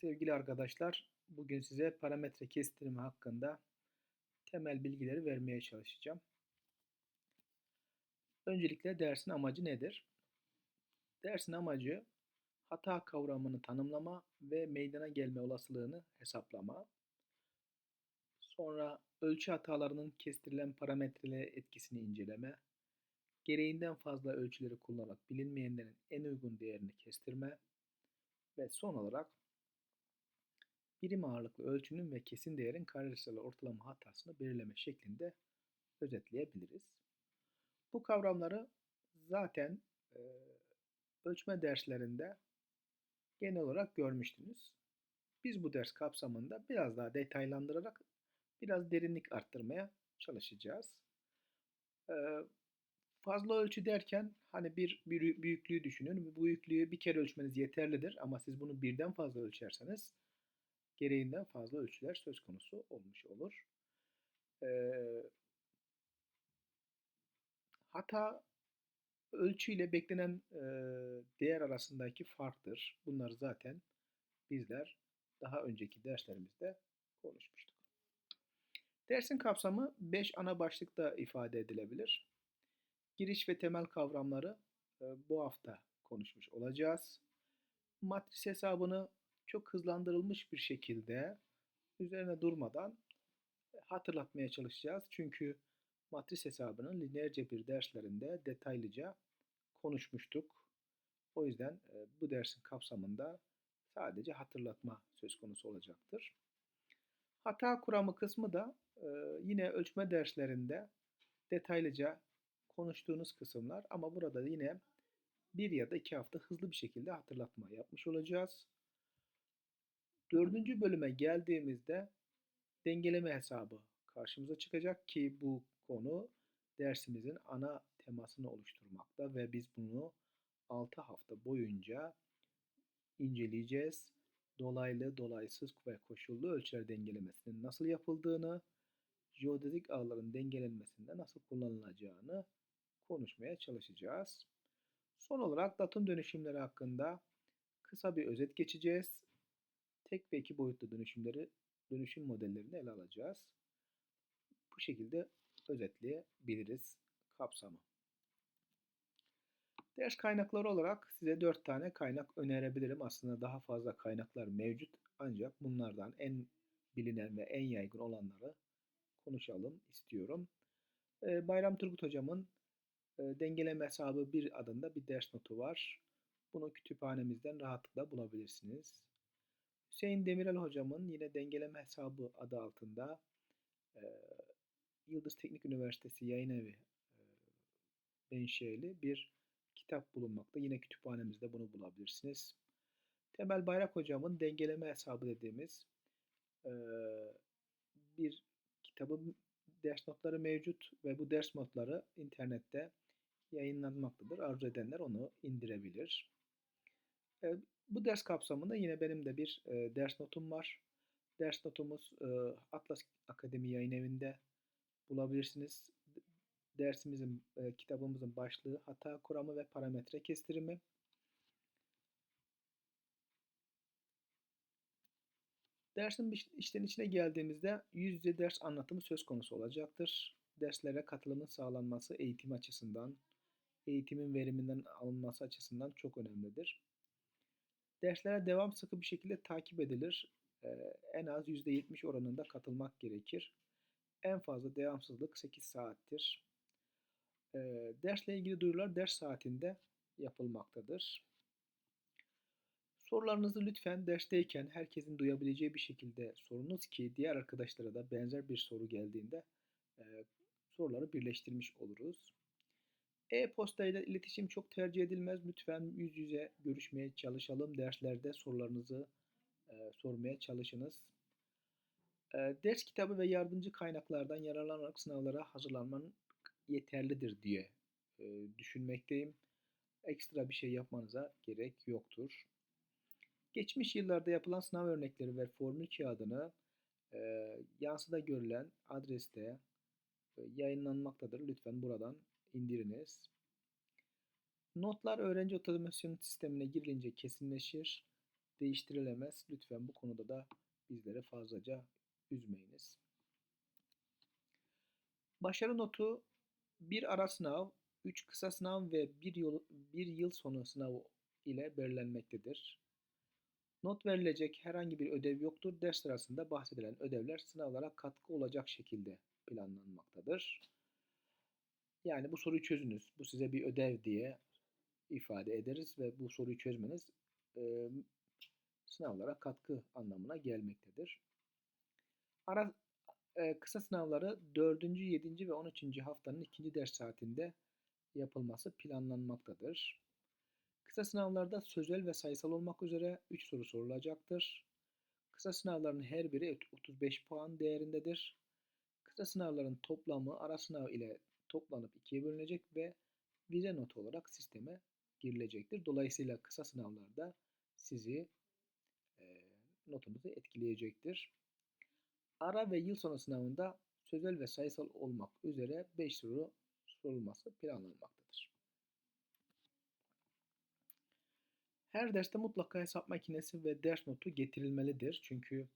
Sevgili arkadaşlar, bugün size parametre kestirimi hakkında temel bilgileri vermeye çalışacağım. Öncelikle dersin amacı nedir? Dersin amacı hata kavramını tanımlama ve meydana gelme olasılığını hesaplama. Sonra ölçü hatalarının kestirilen parametrelere etkisini inceleme. Gereğinden fazla ölçüleri kullanarak bilinmeyenlerin en uygun değerini kestirme. Ve son olarak birim ağırlıklı ölçünün ve kesin değerin karesel ortalama hatasını belirleme şeklinde özetleyebiliriz. Bu kavramları zaten e, ölçme derslerinde genel olarak görmüştünüz. Biz bu ders kapsamında biraz daha detaylandırarak biraz derinlik arttırmaya çalışacağız. E, fazla ölçü derken hani bir, bir büyüklüğü düşünün. Bu büyüklüğü bir kere ölçmeniz yeterlidir ama siz bunu birden fazla ölçerseniz gereğinden fazla ölçüler söz konusu olmuş olur. Ee, hata ölçü ile beklenen e, değer arasındaki farktır. Bunlar zaten bizler daha önceki derslerimizde konuşmuştuk. Dersin kapsamı 5 ana başlıkta ifade edilebilir. Giriş ve temel kavramları e, bu hafta konuşmuş olacağız. Matris hesabını çok hızlandırılmış bir şekilde üzerine durmadan e, hatırlatmaya çalışacağız. Çünkü matris hesabının lineer cebir derslerinde detaylıca konuşmuştuk. O yüzden e, bu dersin kapsamında sadece hatırlatma söz konusu olacaktır. Hata kuramı kısmı da e, yine ölçme derslerinde detaylıca konuştuğunuz kısımlar ama burada yine bir ya da iki hafta hızlı bir şekilde hatırlatma yapmış olacağız. Dördüncü bölüme geldiğimizde dengeleme hesabı karşımıza çıkacak ki bu konu dersimizin ana temasını oluşturmakta ve biz bunu 6 hafta boyunca inceleyeceğiz. Dolaylı, dolaysız ve koşullu ölçüler dengelemesinin nasıl yapıldığını, jeodezik ağların dengelenmesinde nasıl kullanılacağını konuşmaya çalışacağız. Son olarak datum dönüşümleri hakkında kısa bir özet geçeceğiz tek ve iki boyutlu dönüşümleri, dönüşüm modellerini ele alacağız. Bu şekilde özetleyebiliriz kapsamı. Ders kaynakları olarak size dört tane kaynak önerebilirim. Aslında daha fazla kaynaklar mevcut ancak bunlardan en bilinen ve en yaygın olanları konuşalım istiyorum. Ee, Bayram Turgut hocamın e, dengeleme hesabı bir adında bir ders notu var. Bunu kütüphanemizden rahatlıkla bulabilirsiniz. Hüseyin Demirel hocamın yine dengeleme hesabı adı altında e, Yıldız Teknik Üniversitesi Yayın Evi e, menşeli bir kitap bulunmakta. Yine kütüphanemizde bunu bulabilirsiniz. Temel Bayrak hocamın dengeleme hesabı dediğimiz e, bir kitabın ders notları mevcut ve bu ders notları internette yayınlanmaktadır. Arzu edenler onu indirebilir. Bu ders kapsamında yine benim de bir ders notum var. Ders notumuz Atlas Akademi Yayın Evi'nde bulabilirsiniz. Dersimizin, kitabımızın başlığı hata kuramı ve parametre kestirimi. Dersin işlerin içine geldiğimizde yüz yüze ders anlatımı söz konusu olacaktır. Derslere katılımın sağlanması eğitim açısından, eğitimin veriminden alınması açısından çok önemlidir. Derslere devam sıkı bir şekilde takip edilir. En az %70 oranında katılmak gerekir. En fazla devamsızlık 8 saattir. Dersle ilgili duyurular ders saatinde yapılmaktadır. Sorularınızı lütfen dersteyken herkesin duyabileceği bir şekilde sorunuz ki diğer arkadaşlara da benzer bir soru geldiğinde soruları birleştirmiş oluruz. E-posta ile iletişim çok tercih edilmez. Lütfen yüz yüze görüşmeye çalışalım. Derslerde sorularınızı e, sormaya çalışınız. E, ders kitabı ve yardımcı kaynaklardan yararlanarak sınavlara hazırlanman yeterlidir diye e, düşünmekteyim. Ekstra bir şey yapmanıza gerek yoktur. Geçmiş yıllarda yapılan sınav örnekleri ve formül kağıdını e, yansıda görülen adreste e, yayınlanmaktadır. Lütfen buradan indiriniz. Notlar öğrenci otomasyon sistemine girilince kesinleşir. değiştirilemez. Lütfen bu konuda da bizleri fazlaca üzmeyiniz. Başarı notu bir ara sınav, 3 kısa sınav ve 1 yıl, bir yıl sonu sınavı ile belirlenmektedir. Not verilecek herhangi bir ödev yoktur. Ders sırasında bahsedilen ödevler sınavlara katkı olacak şekilde planlanmaktadır. Yani bu soruyu çözünüz. Bu size bir ödev diye ifade ederiz ve bu soruyu çözmeniz e, sınavlara katkı anlamına gelmektedir. Ara e, kısa sınavları 4. 7. ve 13. haftanın ikinci ders saatinde yapılması planlanmaktadır. Kısa sınavlarda sözel ve sayısal olmak üzere 3 soru sorulacaktır. Kısa sınavların her biri 35 puan değerindedir. Kısa sınavların toplamı ara sınav ile toplanıp ikiye bölünecek ve vize notu olarak sisteme girilecektir. Dolayısıyla kısa sınavlarda sizi e, notunuzu etkileyecektir. Ara ve yıl sonu sınavında sözel ve sayısal olmak üzere 5 soru sorulması planlanmaktadır. Her derste mutlaka hesap makinesi ve ders notu getirilmelidir. Çünkü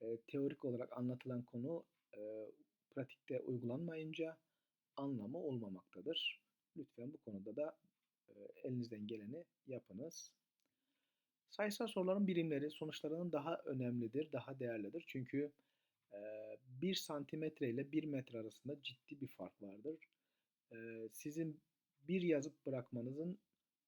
e, teorik olarak anlatılan konu e, pratikte uygulanmayınca anlamı olmamaktadır. Lütfen bu konuda da elinizden geleni yapınız. Sayısal soruların birimleri sonuçlarının daha önemlidir, daha değerlidir. Çünkü 1 santimetre ile 1 metre arasında ciddi bir fark vardır. Sizin bir yazıp bırakmanızın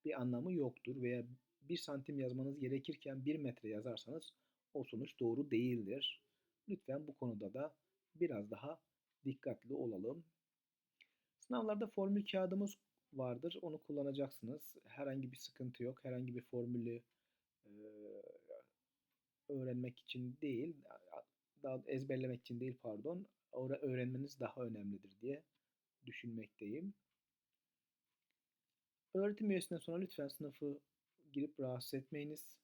bir anlamı yoktur veya 1 santim yazmanız gerekirken 1 metre yazarsanız o sonuç doğru değildir. Lütfen bu konuda da biraz daha dikkatli olalım. Sınavlarda formül kağıdımız vardır. Onu kullanacaksınız. Herhangi bir sıkıntı yok. Herhangi bir formülü öğrenmek için değil, daha ezberlemek için değil pardon, öğrenmeniz daha önemlidir diye düşünmekteyim. Öğretim üyesinden sonra lütfen sınıfı girip rahatsız etmeyiniz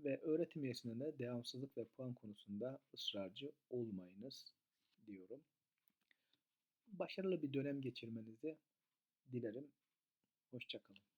ve öğretim üyesinden de devamsızlık ve puan konusunda ısrarcı olmayınız diyorum. Başarılı bir dönem geçirmenizi dilerim. Hoşçakalın.